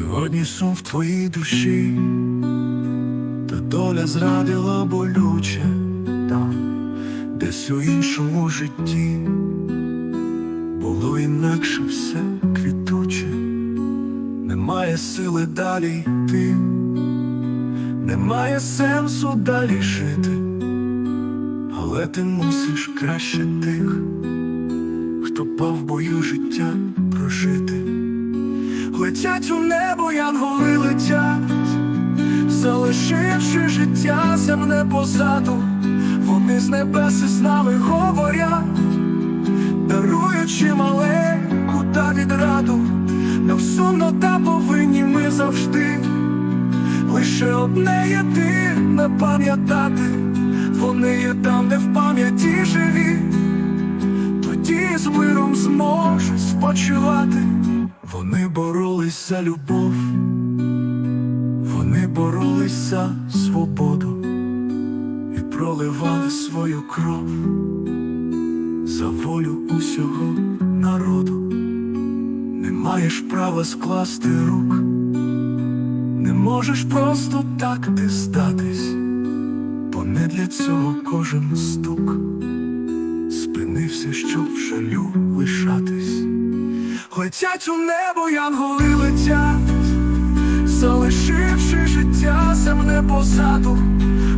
нині сум в твоїй душі, та доля зрадила болюче. Там, десь у іншому житті. Було інакше все квітуче, немає сили далі йти, немає сенсу далі жити, але ти мусиш краще тих, хто пав бою життя прожити. Летять у небо, янголи летять, залишивши життя земне позаду, вони з небес із нами говорять, даруючи маленьку та відраду, нам сумно та повинні ми завжди, лише одне єдине пам'ятати, вони є там, де в пам'яті живі, тоді з миром зможуть спочивати. За любов, вони боролись за свободу і проливали свою кров за волю усього народу. Не маєш права скласти рук, не можеш просто так ти здатись, бо не для цього кожен стук спинився, щоб жалю лишатись. Летять у небо, янголи летять, залишивши життя земне позаду,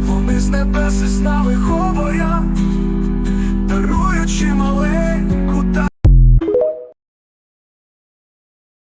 вони з небеси з нами говорять,